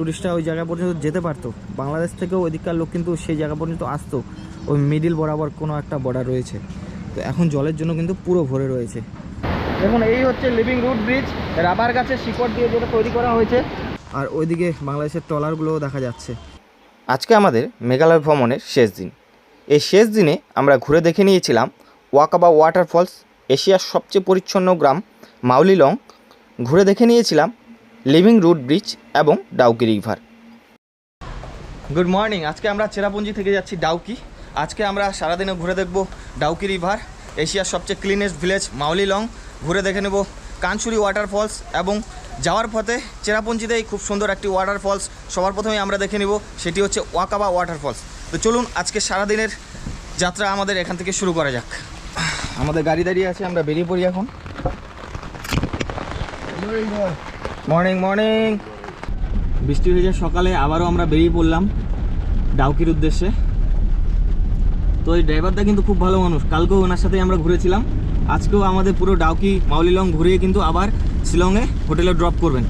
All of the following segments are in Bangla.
টুরিস্টরা ওই জায়গা পর্যন্ত যেতে পারতো। বাংলাদেশ থেকেও ওইদিককার লোক কিন্তু সেই জায়গা পর্যন্ত আসতো। ওই মিডিল বরাবর কোনো একটা বর্ডার রয়েছে। তো এখন জলের জন্য কিন্তু পুরো ভরে রয়েছে। দেখুন, এই হচ্ছে লিভিং রুট ব্রিজ রাবার গাছের শিকড় দিয়ে যেটা তৈরি করা হয়েছে। আর ওইদিকে বাংলাদেশের ট্রলারগুলোও দেখা যাচ্ছে। আজকে আমাদের মেঘালয় ভ্রমণের শেষ দিন। এই শেষ দিনে আমরা ঘুরে দেখে নিয়েছিলাম ওয়াকাবা ওয়াটারফলস এশিয়ার সবচেয়ে পরিচ্ছন্ন গ্রাম মাউলিলং ঘুরে দেখে নিয়েছিলাম লিভিং রুট ব্রিজ এবং ডাউকি রিভার। গুড মর্নিং আজকে আমরা চেরাপুঞ্জি থেকে যাচ্ছি ডাউকি। আজকে আমরা সারাদিনে ঘুরে দেখব ডাউকি রিভার এশিয়ার সবচেয়ে ক্লিনেস্ট ভিলেজ মাউলিলং ঘুরে দেখে নেব কানসুরি ওয়াটারফলস এবং যাওয়ার পথে চেরাপুঞ্জিতেই খুব সুন্দর একটি ওয়াটারফলস সবার প্রথমে আমরা দেখে নেব সেটি হচ্ছে ওয়াকাবা ওয়াটারফলস তো চলুন আজকে সারাদিনের যাত্রা আমাদের এখান থেকে শুরু করা যাক। আমাদের গাড়ি দাঁড়িয়ে আছে আমরা বেরিয়ে পড়ি এখন। মর্নিং মর্নিং বৃষ্টি হয়ে সকালে, আবারও আমরা বেরিয়ে পড়লাম ডাউকির উদ্দেশ্যে। তো এই ড্রাইভারটা কিন্তু খুব ভালো মানুষ। কালকেও ওনার সাথে আমরা ঘুরেছিলাম। আজকেও আমাদের পুরো ডাউকি মাউলিলং ঘুরিয়ে কিন্তু আবার শিলংয়ে হোটেলে ড্রপ করবেন।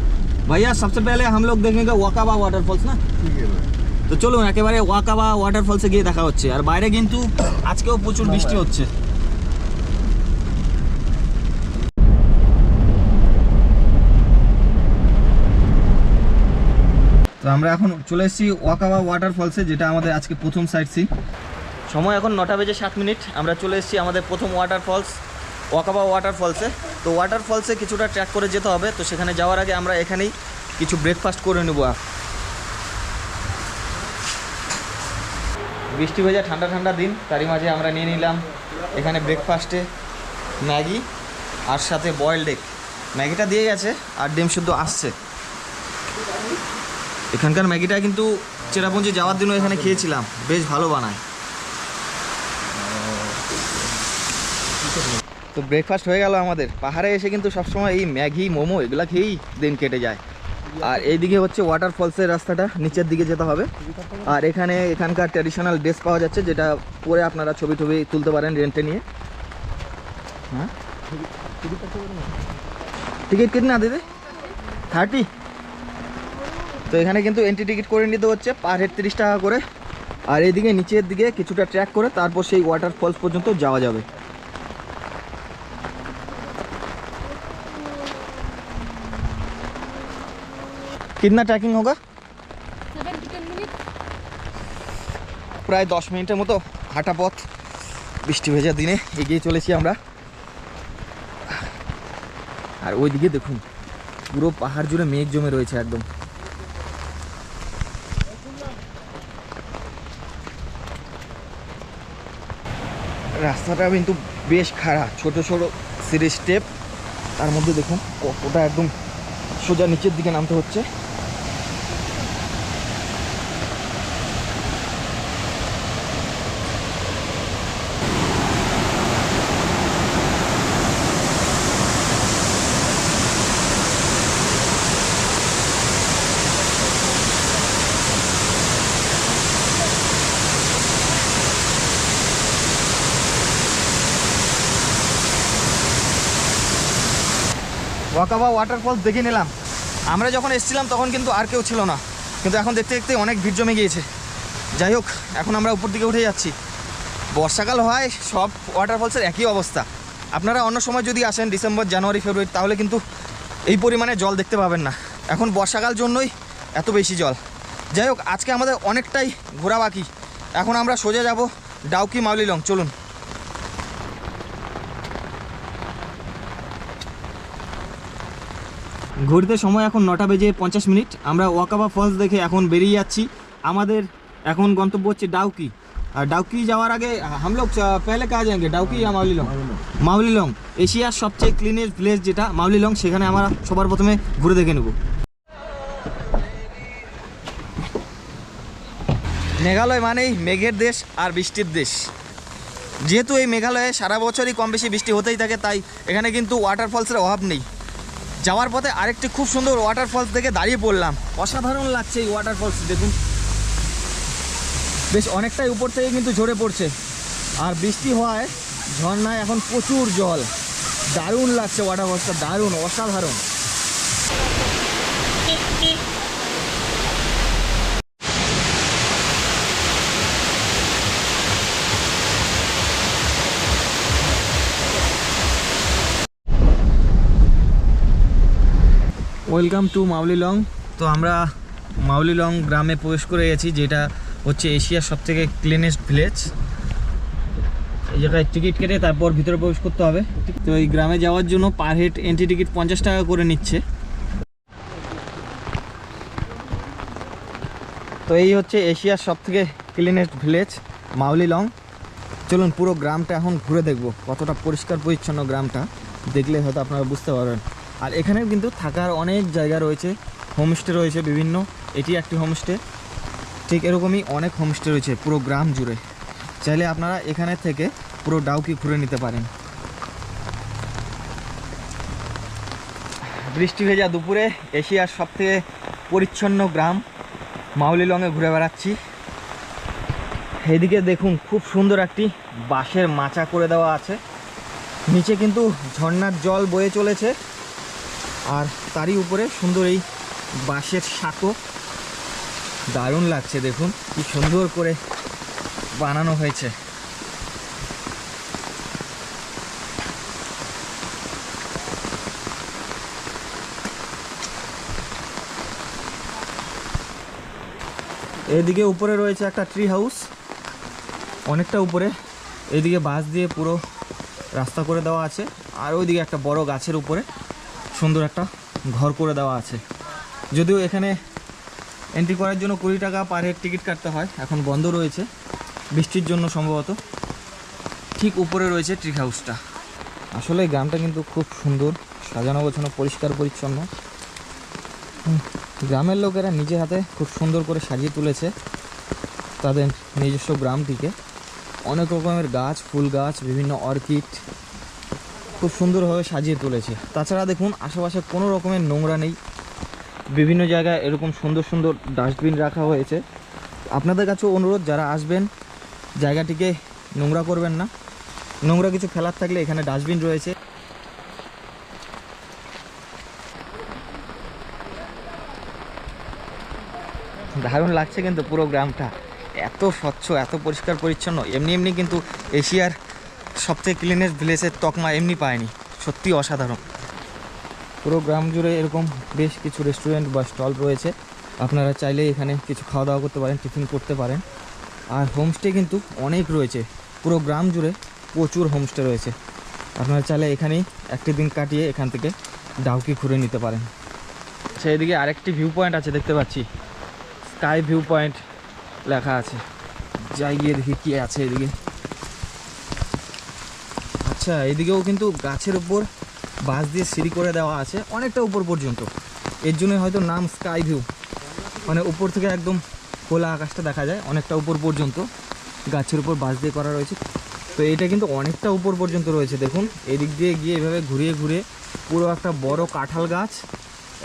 ভাইয়া, সবচেয়ে পেলে হাম লোক দেখেঙ্গে ওয়াকাবা ওয়াটারফলস না? তো চলুন, একেবারে ওয়াকাবা ওয়াটারফলসে গিয়ে দেখা হচ্ছে। আর বাইরে কিন্তু আজকেও প্রচুর বৃষ্টি হচ্ছে। আমরা এখন চলে এসেছি ওয়াকাবা ওয়াটারফলসে যেটা আমাদের আজকে প্রথম সাইট সি সময় এখন নটা বেজে সাত মিনিট। আমরা চলে এসেছি আমাদের প্রথম ওয়াটারফলস ওয়াকাবা ওয়াটারফলসে তো ওয়াটারফলসে কিছুটা ট্র্যাক করে যেতে হবে। তো সেখানে যাওয়ার আগে আমরা এখানেই কিছু ব্রেকফাস্ট করে নেব। বৃষ্টি ভেজা ঠান্ডা ঠান্ডা দিন, তারই মাঝে আমরা নিয়ে নিলাম এখানে ব্রেকফাস্টে ম্যাগি আর সাথে বয়েলড এগ ম্যাগিটা দিয়ে গেছে, আর ডিম শুদ্ধ আসছে। এখানকার ম্যাগিটা কিন্তু চেরাপুঞ্জি যাওয়ার দিনও এখানে খেয়েছিলাম। বেশ ভালো বানায়। তো ব্রেকফাস্ট হয়ে গেল আমাদের। পাহাড়ে এসে কিন্তু সবসময় এই ম্যাগি, মোমো এগুলো খেয়েই দিন কেটে যায়। আর এইদিকে হচ্ছে ওয়াটারফলসের রাস্তাটা, নিচের দিকে যেতে হবে। আর এখানে এখানকার ট্র্যাডিশনাল ড্রেস পাওয়া যাচ্ছে, যেটা পরে আপনারা ছবি টবি তুলতে পারেন রেন্টে নিয়ে। হ্যাঁ? টিকিট কেটে না দিদি? থার্টি তো এখানে কিন্তু এন্ট্রি টিকিট করে নিতে হচ্ছে পার হেড তিরিশ টাকা করে। আর এইদিকে নিচের দিকে কিছুটা ট্র্যাক করে তারপর সেই ওয়াটারফলস পর্যন্ত যাওয়া যাবে। কিতনা ট্র্যাকিং মিনিট প্রায় দশ মিনিটের মতো হাঁটা পথ। বৃষ্টি ভেজা দিনে এগিয়ে চলেছি আমরা। আর ওইদিকে দেখুন পুরো পাহাড় জুড়ে মেঘ জমে রয়েছে একদম। রাস্তাটা কিন্তু বেশ খারাপ ছোট ছোট সিঁড়ি স্টেপ। তার মধ্যে দেখুন, কতটা একদম সোজা নিচের দিকে নামতে হচ্ছে। ওয়াকাবা ওয়াটারফলস দেখে নিলাম। আমরা যখন এসেছিলাম তখন কিন্তু আর কেউ ছিল না। কিন্তু এখন দেখতে দেখতে অনেক ভিড় জমে গিয়েছে। যাই হোক, এখন আমরা উপর দিকে উঠে যাচ্ছি। বর্ষাকাল হয় সব ওয়াটারফলসের একই অবস্থা। আপনারা অন্য সময় যদি আসেন ডিসেম্বর, জানুয়ারি, ফেব্রুয়ারি, তাহলে কিন্তু এই পরিমাণে জল দেখতে পাবেন না। এখন বর্ষাকাল জন্যই এত বেশি জল। যাই হোক, আজকে আমাদের অনেকটাই ঘোরা বাকি। এখন আমরা সোজা যাব ডাউকি মাউলিলং। চলুন। ঘুরতে সময় এখন নটা বেজে পঞ্চাশ মিনিট। আমরা ওয়াকাবা ফলস দেখে এখন বেরিয়ে যাচ্ছি। আমাদের এখন গন্তব্য হচ্ছে ডাউকি। আর ডাউকি যাওয়ার আগে আমলোক পেলে কাজ আগে ডাউকি হ্যাঁ, আর মাউলিলং মাউলিলং এশিয়ার সবচেয়ে ক্লিনেস্ট প্লেস যেটা মাউলিলং সেখানে আমরা সবার প্রথমে ঘুরে দেখে নেব। মেঘালয় মানেই মেঘের দেশ আর বৃষ্টির দেশ। যেহেতু এই মেঘালয়ে সারা বছরই কম বেশি বৃষ্টি হতেই থাকে তাই এখানে কিন্তু ওয়াটারফলসের অভাব নেই। যাওয়ার পথে আরেকটি খুব সুন্দর ওয়াটারফলস দেখে দাঁড়িয়ে পড়লাম। অসাধারণ লাগছে এই ওয়াটারফলস দেখুন। বেশ অনেকটাই উপর থেকে কিন্তু ঝরে পড়ছে। আর বৃষ্টি হওয়ায় ঝর্ণায় এখন প্রচুর জল। দারুণ লাগছে ওয়াটারফলসটা দারুণ, অসাধারণ। ওয়েলকাম টু মাউলিলং তো আমরা মাউলিলং গ্রামে প্রবেশ করে গেছি, যেটা হচ্ছে এশিয়ার সব থেকে ক্লিনেস্ট ভিলেজ এই জায়গায় টিকিট কেটে তারপর ভিতরে প্রবেশ করতে হবে। তো এই গ্রামে যাওয়ার জন্য পার হেড এন্ট্রি টিকিট পঞ্চাশ টাকা করে নিচ্ছে। তো এই হচ্ছে এশিয়ার সব থেকে ক্লিনেস্ট ভিলেজ মাউলিলং চলুন পুরো গ্রামটা এখন ঘুরে দেখব, কতটা পরিষ্কার পরিচ্ছন্ন গ্রামটা। দেখলে হয়তো আপনারা বুঝতে পারবেন। আর এখানে কিন্তু থাকার অনেক জায়গা রয়েছে। হোমস্টে রয়েছে বিভিন্ন। এটি একটি হোমস্টে। ঠিক এরকমই অনেক হোমস্টে রয়েছে পুরো গ্রাম জুড়ে। চাইলে আপনারা এখানে থেকে পুরো ডাউকি ঘুরে নিতে পারেন। বৃষ্টি ভেজা দুপুরে এশিয়ার সবথেকে পরিচ্ছন্ন গ্রাম। মাউলিলংয়ে ঘুরে বেড়াচ্ছি। এদিকে দেখুন খুব সুন্দর একটি বাঁশের মাচা করে দেওয়া আছে। নিচে কিন্তু ঝর্ণার জল বয়ে চলেছে। আর তারই উপরে সুন্দর এই বাঁশের সাঁকো। দারুণ লাগছে, দেখুন, কি সুন্দর করে বানানো হয়েছে। এদিকে উপরে রয়েছে একটা ট্রি হাউস অনেকটা উপরে এদিকে বাঁশ দিয়ে পুরো রাস্তা করে দেওয়া আছে। আর ওইদিকে একটা বড় গাছের উপরে সুন্দর একটা ঘর করে দেওয়া আছে। যদিও এখানে এন্ট্রি করার জন্য কুড়ি টাকা পার হেড টিকিট কাটতে হয়, এখন বন্ধ রয়েছে, বৃষ্টির জন্য সম্ভবত। ঠিক উপরে রয়েছে ট্রি হাউসটা আসলে গ্রামটা কিন্তু খুব সুন্দর, সাজানো গোছানো, পরিষ্কার পরিচ্ছন্ন। গ্রামের লোকেরা নিজে হাতে খুব সুন্দর করে সাজিয়ে তুলেছে তাদের নিজস্ব গ্রামটিকে অনেক রকমের গাছ, ফুল গাছ, বিভিন্ন অর্কিড খুব সুন্দরভাবে সাজিয়ে তুলেছে। তাছাড়া দেখুন, আশেপাশে কোনো রকমের নোংরা নেই। বিভিন্ন জায়গায় এরকম সুন্দর সুন্দর ডাস্টবিন রাখা হয়েছে। আপনাদের কাছেও অনুরোধ, যারা আসবেন, জায়গাটিকে নোংরা করবেন না। নোংরা কিছু ফেলার থাকলে এখানে ডাস্টবিন রয়েছে। দারুণ লাগছে কিন্তু পুরো গ্রামটা। এত স্বচ্ছ, এত পরিষ্কার পরিচ্ছন্ন। এমনি এমনি কিন্তু এশিয়ার সবথেকে ক্লিনেস্ট ভিলেজের তকমা এমনি পায়নি সত্যি অসাধারণ। পুরো গ্রাম জুড়ে এরকম বেশ কিছু রেস্টুরেন্ট বা স্টল রয়েছে। আপনারা চাইলে এখানে কিছু খাওয়া দাওয়া করতে পারেন টিফিন করতে পারেন। আর হোমস্টে কিন্তু অনেক রয়েছে। পুরো গ্রাম জুড়ে প্রচুর হোমস্টে রয়েছে। আপনারা চাইলে এখানেই একটি দিন কাটিয়ে এখান থেকে ডাউকি ঘুরে নিতে পারেন। সেই দিকে আরেকটি ভিউ পয়েন্ট আছে দেখতে পাচ্ছি। স্কাই ভিউ পয়েন্ট লেখা আছে। যাই গিয়ে দেখি কি আছে এদিকে। আচ্ছা এদিকেও কিন্তু গাছের উপর বাঁশ দিয়ে সিঁড়ি করে দেওয়া আছে, অনেকটা উপর পর্যন্ত। এর জন্য হয়তো নাম স্কাই ভিউ মানে উপর থেকে একদম খোলা আকাশটা দেখা যায়, অনেকটা উপর পর্যন্ত। গাছের উপর বাঁশ দিয়ে করা রয়েছে। তো এটা কিন্তু অনেকটা উপর পর্যন্ত রয়েছে, দেখুন। এদিক দিয়ে গিয়ে এভাবে ঘুরিয়ে ঘুরিয়ে পুরো একটা বড় কাঁঠাল গাছ।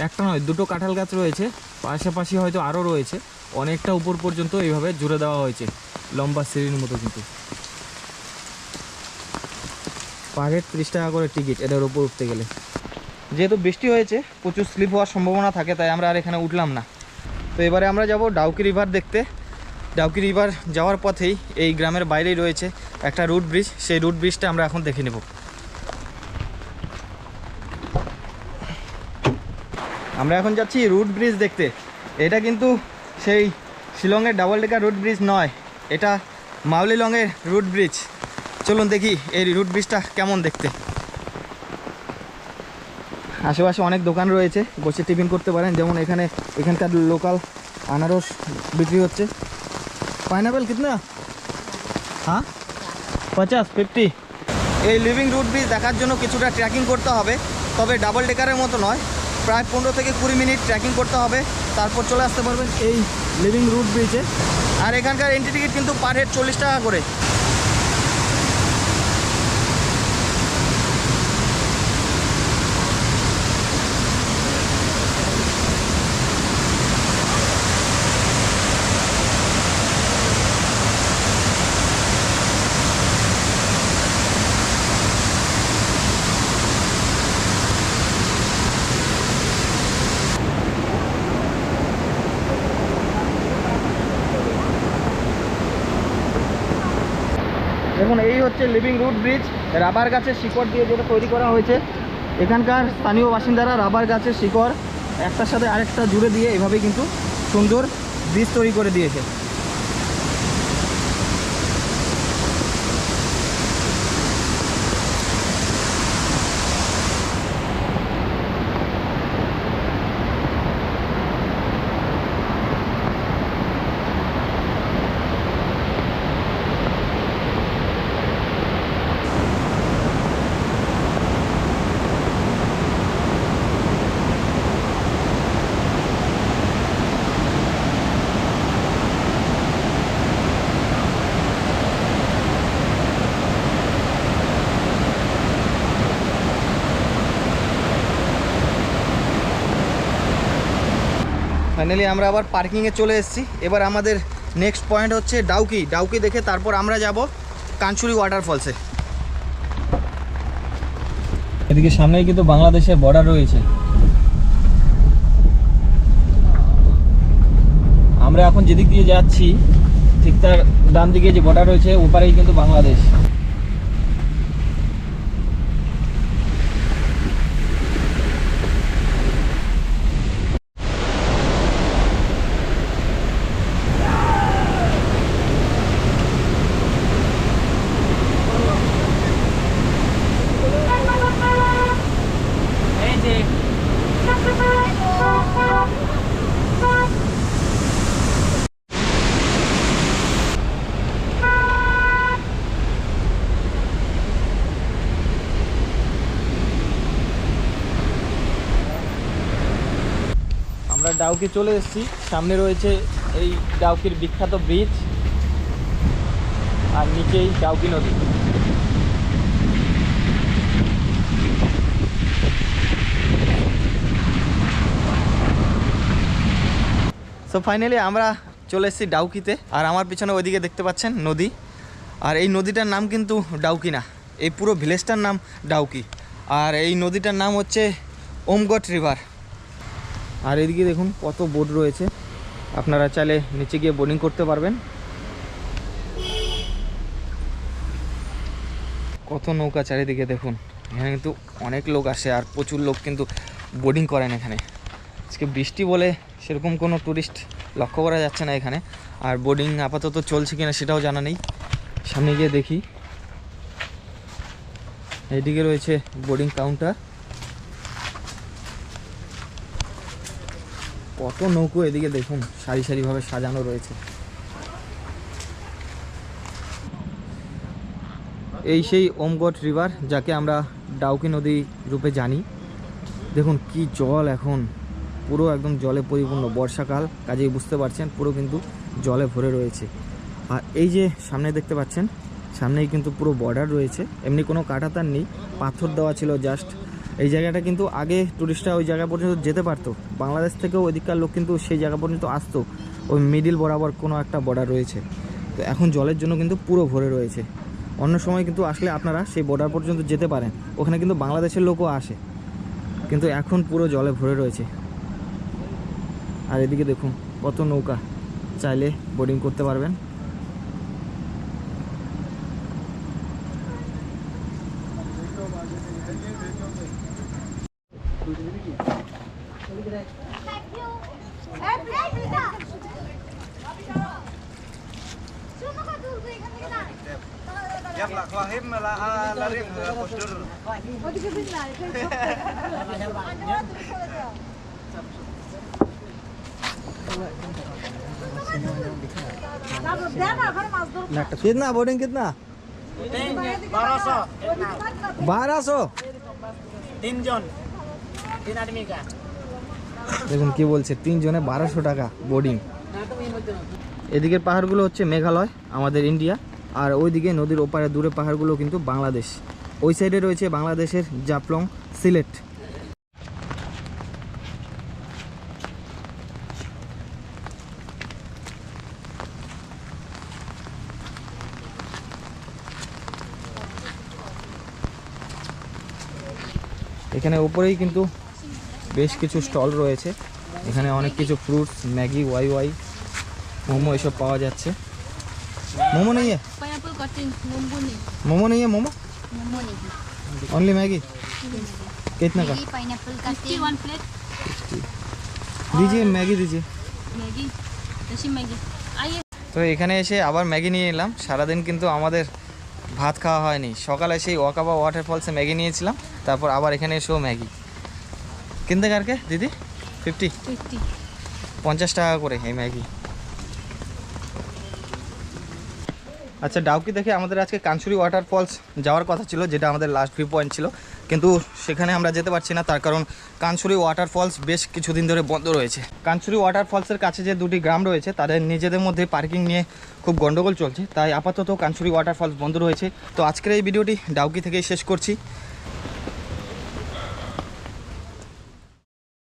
একটা নয়, দুটো কাঁঠাল গাছ রয়েছে। পাশাপাশি হয়তো আরও রয়েছে। অনেকটা উপর পর্যন্ত এইভাবে জুড়ে দেওয়া হয়েছে, লম্বা সিঁড়ির মতো কিন্তু। পার ত্রিশ টাকা করে টিকিট, এটার উপর উঠতে গেলে। যেহেতু বৃষ্টি হয়েছে, প্রচুর স্লিপ হওয়ার সম্ভাবনা থাকে, তাই আমরা আর এখানে উঠলাম না। তো এবারে আমরা যাব ডাউকি রিভার দেখতে। ডাউকি রিভার যাওয়ার পথেই এই গ্রামের বাইরেই রয়েছে একটা রুট ব্রিজ। সেই রুট ব্রিজটা আমরা এখন দেখে নেব। আমরা এখন যাচ্ছি রুট ব্রিজ দেখতে। এটা কিন্তু সেই শিলংয়ের ডাবল ডেকার রুট ব্রিজ নয়, এটা মাউলিলংয়ের রুট ব্রিজ। চলুন দেখি এই রুট ব্রিজটা কেমন দেখতে। আশেপাশে অনেক দোকান রয়েছে, বসে টিফিন করতে পারেন। যেমন এখানে, এখানকার লোকাল আনারস বিক্রি হচ্ছে। পাইনাপেল কিতনা? হ্যাঁ? পঞ্চাশ ফিফটি এই লিভিং রুট ব্রিজ দেখার জন্য কিছুটা ট্রেকিং করতে হবে, তবে ডাবল ডেকারের মতো নয়। প্রায় পনেরো থেকে কুড়ি মিনিট ট্রেকিং করতে হবে, তারপর চলে আসতে পারবেন এই লিভিং রুট ব্রিজে আর এখানকার এন্ট্রি টিকিট কিন্তু পার হেড চল্লিশ টাকা করে দেখুন এই হচ্ছে লিভিং রুট ব্রিজ রাবার গাছের শিকড় দিয়ে যেটা তৈরি করা হয়েছে। এখানকার স্থানীয় বাসিন্দারা রাবার গাছের শিকড় একটার সাথে আরেকটা জুড়ে দিয়ে এভাবে কিন্তু সুন্দর ব্রিজ তৈরি করে দিয়েছে। ফাইনালি আমরা আবার পার্কিংয়ে চলে এসেছি। এবার আমাদের নেক্সট পয়েন্ট হচ্ছে ডাউকি। ডাউকি দেখে তারপর আমরা যাব কাঞ্চুরি ওয়াটারফলসে এদিকে সামনেই কিন্তু বাংলাদেশের বর্ডার রয়েছে। আমরা এখন যেদিক দিয়ে যাচ্ছি, ঠিক তার ডান দিকে যে বর্ডার রয়েছে, ওপারেই কিন্তু বাংলাদেশ আমরা ডাউকি চলে এসেছি। সামনে রয়েছে এই ডাউকির বিখ্যাত ব্রিজ আর নিচেই ডাউকি নদী। সো ফাইনালি আমরা চলে এসেছি ডাউকিতে। আর আমার পিছনে ওইদিকে দেখতে পাচ্ছেন নদী। আর এই নদীটার নাম কিন্তু ডাউকি না। এই পুরো ভিলেজটার নাম ডাউকি। আর এই নদীটার নাম হচ্ছে ওমগট রিভার আর এদিকে দেখুন কত বোট রয়েছে। আপনারা চাইলে নিচে গিয়ে বোটিং করতে পারবেন। কত নৌকা চারিদিকে দেখুন। এখানে কিন্তু অনেক লোক আসে আর প্রচুর লোক কিন্তু বোটিং করেন এখানে। আজকে বৃষ্টি বলে সেরকম কোনো ট্যুরিস্ট লক্ষ্য করা যাচ্ছে না এখানে। আর বোর্ডিং আপাতত চলছে কিনা সেটাও জানা নেই। সামনে গিয়ে দেখি। এইদিকে রয়েছে বোর্ডিং কাউন্টার কত নৌকো এদিকে দেখুন, সারি সারিভাবে সাজানো রয়েছে। এই সেই ওমগট রিভার, যাকে আমরা ডাউকি নদী রূপে জানি। দেখুন কি জল এখন, পুরো একদম জলে পরিপূর্ণ। বর্ষাকাল, কাজেই বুঝতে পারছেন, পুরো কিন্তু জলে ভরে রয়েছে। আর এই যে সামনে দেখতে পাচ্ছেন, সামনেই কিন্তু পুরো বর্ডার রয়েছে। এমনি কোনো কাটাতার নেই, পাথর দেওয়া ছিল জাস্ট এই জায়গাটা কিন্তু আগে টুরিস্টরা ওই জায়গা পর্যন্ত যেতে পারতো। বাংলাদেশ থেকেও ওইদিককার লোক কিন্তু সেই জায়গা পর্যন্ত আসতো। ওই মিডিল বরাবর কোনো একটা বর্ডার রয়েছে। তো এখন জলের জন্য কিন্তু পুরো ভরে রয়েছে। অন্য সময় কিন্তু আসলে আপনারা সেই বর্ডার পর্যন্ত যেতে পারেন। ওখানে কিন্তু বাংলাদেশের লোকও আসে। কিন্তু এখন পুরো জলে ভরে রয়েছে। আর এদিকে দেখুন, কত নৌকা। চাইলে বোটিং করতে পারবেন। Yak lah kahim lah lari ke postur. Oh di kebun lah. कितना बोर्डिंग कितना बारह सौ बारह सौ तीन जन দেখুন কি বলছে, তিনজনে বারোশো টাকা বোর্ডিং এদিকের পাহাড়গুলো হচ্ছে মেঘালয়, আমাদের ইন্ডিয়া, আর ওইদিকে নদীর ওপারে দূরে পাহাড়গুলো কিন্তু বাংলাদেশ। ওই সাইডে রয়েছে বাংলাদেশের জাফলং সিলেট। এখানে উপরেই কিন্তু বেশ কিছু স্টল রয়েছে এখানে অনেক কিছু ফ্রুটস ম্যাগি ওয়াই ওয়াই মোমো এসব পাওয়া যাচ্ছে মোমো নেই है Pineapple cutting, mumbuni. मोमो नहीं है मोमो मोमो नहीं ओनली मैगी कितना का मैगी पाइनएप्पल का Fifty one plate. দিজিয়ে Maggi দিজিয়ে Maggi ऐसी मैगी आइए তো এখানে এসে আবার ম্যাগি নিয়ে নিলাম সারাদিন কিন্তু আমাদের ভাত খাওয়া হয়নি সকালে সেই ওয়াকাবা ওয়াটারফলসে ম্যাগি নিয়েছিলাম তারপর আবার এখানে এসেও ম্যাগি কিনতে কারকে দিদি? ফিফটি পঞ্চাশ টাকা করে এই ম্যাগি আচ্ছা ডাউকি দেখে আমাদের আজকে কাঞ্চুরি ওয়াটারফলস যাওয়ার কথা ছিল যেটা আমাদের লাস্ট ভিউ পয়েন্ট ছিল। কিন্তু সেখানে আমরা যেতে পারছি না তার কারণ কাঞ্চুরি ওয়াটারফলস বেশ কিছুদিন ধরে বন্ধ রয়েছে। কাঞ্চুরি ওয়াটারফলসের কাছে যে দুটি গ্রাম রয়েছে তাদের নিজেদের মধ্যে পার্কিং নিয়ে খুব গন্ডগোল চলছে। তাই আপাতত কাঞ্চুরি ওয়াটারফলস বন্ধ রয়েছে। তো আজকের এই ভিডিওটি ডাউকি থেকেই শেষ করছি।